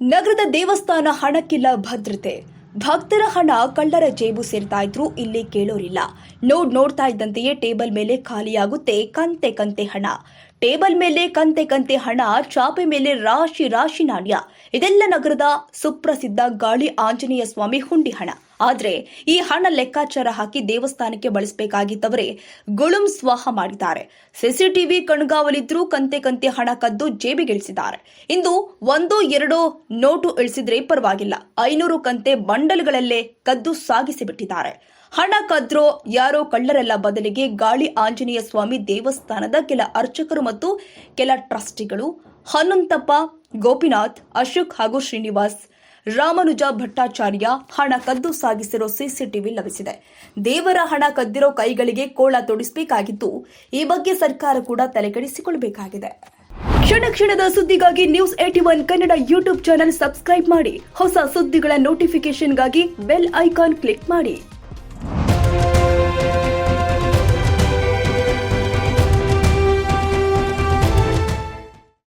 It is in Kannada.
ನಗರದ ದೇವಸ್ಥಾನ ಹಣಕ್ಕಿಲ್ಲ ಭದ್ರತೆ. ಭಕ್ತರ ಹಣ ಕಳ್ಳರ ಜೇಬು ಸೇರ್ತಾ ಇದ್ರು, ಇಲ್ಲಿ ಕೇಳೋರಿಲ್ಲ. ನೋಡ್ ನೋಡ್ತಾ ಇದ್ದಂತೆಯೇ ಟೇಬಲ್ ಮೇಲೆ ಖಾಲಿಯಾಗುತ್ತೆ ಕಂತೆ ಕಂತೆ ಹಣ. ಟೇಬಲ್ ಮೇಲೆ ಕಂತೆ ಕಂತೆ ಹಣ, ಚಾಪೆ ಮೇಲೆ ರಾಶಿ ರಾಶಿ ನಾಣ್ಯ. ಇದೆಲ್ಲ ನಗರದ ಸುಪ್ರಸಿದ್ಧ ಗಾಳಿ ಆಂಜನೇಯ ಸ್ವಾಮಿ ಹುಂಡಿ ಹಣ. ಆದ್ರೆ ಈ ಹಣ ಲೆಕ್ಕಾಚಾರ ಹಾಕಿ ದೇವಸ್ಥಾನಕ್ಕೆ ಬಳಸಬೇಕಾಗಿದ್ದವರೇ ಗುಳುಂ ಸ್ವಾಹ ಮಾಡಿದ್ದಾರೆ. ಸಿಸಿಟಿವಿ ಕಣ್ಗಾವಲಿದ್ರೂ ಕಂತೆ ಕಂತೆ ಹಣ ಕದ್ದು ಜೇಬಿಗಿಳಿಸಿದ್ದಾರೆ. ಇಂದು ಒಂದು ಎರಡು ನೋಟು ಇಳಿಸಿದ್ರೆ ಪರವಾಗಿಲ್ಲ. ಐನೂರು ಕಂತೆ ಬಂಡಲ್ಗಳಲ್ಲೇ ಕದ್ದು ಸಾಗಿಸಿಬಿಟ್ಟಿದ್ದಾರೆ. ಹಣ ಕದ್ರೋ ಯಾರೋ ಕಳ್ಳರೆಲ್ಲ ಬದಲಿಗೆ ಗಾಳಿ ಆಂಜನೇಯ ಸ್ವಾಮಿ ದೇವಸ್ಥಾನದ ಕೆಲ ಅರ್ಚಕರು ಮತ್ತು ಕೆಲ ಟ್ರಸ್ಟಿಗಳು ಹನುಂತಪ್ಪ, ಗೋಪಿನಾಥ್, ಅಶೋಕ್ ಹಾಗೂ ಶ್ರೀನಿವಾಸ್, ರಾಮನುಜ ಭಟ್ಟಾಚಾರ್ಯ ಹಣ ಕದ್ದು ಸಾಗಿಸಿರೋ ಸಿಸಿಟಿವಿ ಲಭಿಸಿದೆ. ದೇವರ ಹಣ ಕದ್ದಿರೋ ಕೈಗಳಿಗೆ ಕೋಳ ತೊಡಿಸಬೇಕಾಗಿದ್ದು ಈ ಬಗ್ಗೆ ಸರ್ಕಾರ ಕೂಡ ತಲೆಕೆಡಿಸಿಕೊಳ್ಳಬೇಕಾಗಿದೆ. ಕ್ಷಣ ಕ್ಷಣದ ಸುದ್ದಿಗಾಗಿ news eighty one Kannada YouTube channel subscribe ಮಾಡಿ. ಹೊಸ ಸುದ್ದಿಗಳ ನೋಟಿಫಿಕೇಶನ್ಗಾಗಿ ಬೆಲ್ ಐಕಾನ್ ಕ್ಲಿಕ್ ಮಾಡಿ.